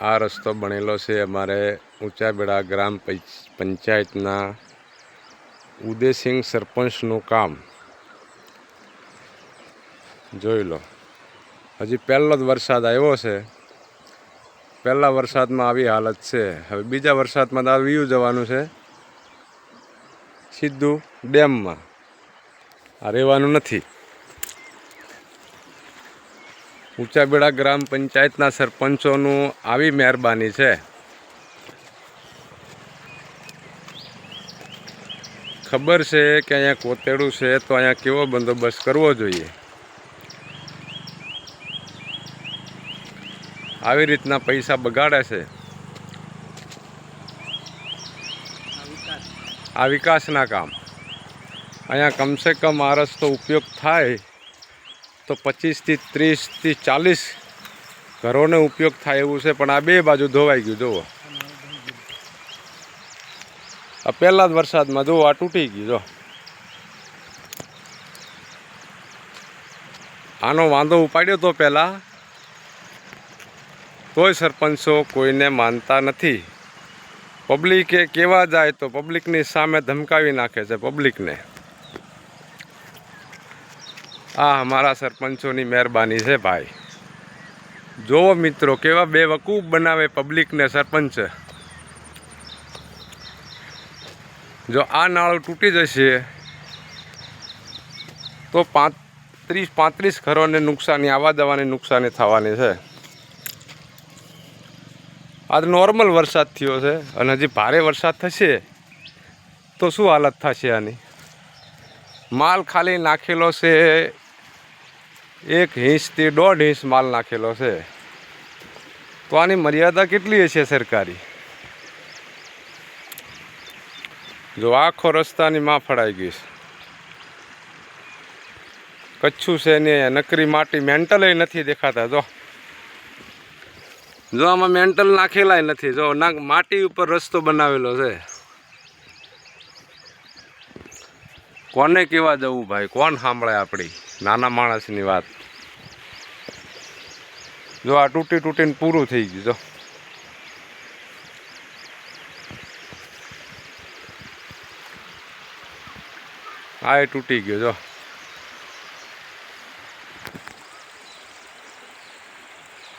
આ રસ્તો બનેલો છે અમારે ઊંચાબેડા ગ્રામ પંચ- પંચાયતના ઉદયસિંહ સરપંચનું કામ. જોઈ લો. હજી પહેલો જ વરસાદ આવ્યો છે. પહેલા વરસાદમાં આવી હાલત છે. હવે બીજા વરસાદમાં તો વ્યૂ જવાનું છે. સીધું ડેમમાં. આ રહેવાનું નથી. ઊંચાબેડા ગ્રામ પંચાયતના સરપંચોનું આવી મહેરબાની છે. ખબર છે કે અહીંયા કોતેડું છે તો અહીંયા કેવો બંદોબસ્ત કરવો જોઈએ? આવી રીતના પૈસા બગાડે છે. આ વિકાસના કામ. અહીંયા કમસે કમ આ રસ્તો ઉપયોગ થાય તો પચીસથી ત્રીસથી ચાલીસ ઘરોને ઉપયોગ થાય એવું છે, પણ આ બે બાજુ ધોવાઈ ગયું, જુઓ. આ પહેલા જ વરસાદમાં, જુઓ, આ તૂટી ગયું જો આનો વાંધો ઉપાડ્યો તો પહેલાં. કોઈ સરપંચો કોઈને માનતા નથી. પબ્લિકે કેવા જાય તો પબ્લિકની સામે ધમકાવી નાખે છે, પબ્લિકને. આ અમારા સરપંચોની મહેરબાની છે ભાઈ. જોવો મિત્રો, કેવા બે વકૂફ બનાવે પબ્લિકને સરપંચ. જો આ નાળું તૂટી જશે, તો પાંત્રીસ પાંત્રીસ ઘરોને નુકસાની, આવવા જવાની નુકસાની થવાની છે. આજ નોર્મલ વરસાદ થયો છે અને હજી ભારે વરસાદ થશે, તો શું હાલત થશે આની? માલ ખાલી નાખેલો છે એક ઇંચથી દોઢ ઇંચ માલ નાખેલો છે. તો આની મર્યાદા કેટલી હશે સરકારી? જો આખો રસ્તાની માં ફળાઈ ગઈ છે. કચ્છું છે ને નકરી માટી મેન્ટલ નથી દેખાતા, જો. જો આમાં મેન્ટલ નાખેલાય નથી, જો ના, માટી ઉપર રસ્તો બનાવેલો છે. કોને કેવા જવું ભાઈ? કોણ સાંભળે આપણી? નાના માણસની વાત. જો આ તૂટી તૂટીને પૂરું થઈ ગયું, જો. આ તૂટી ગયો, જો.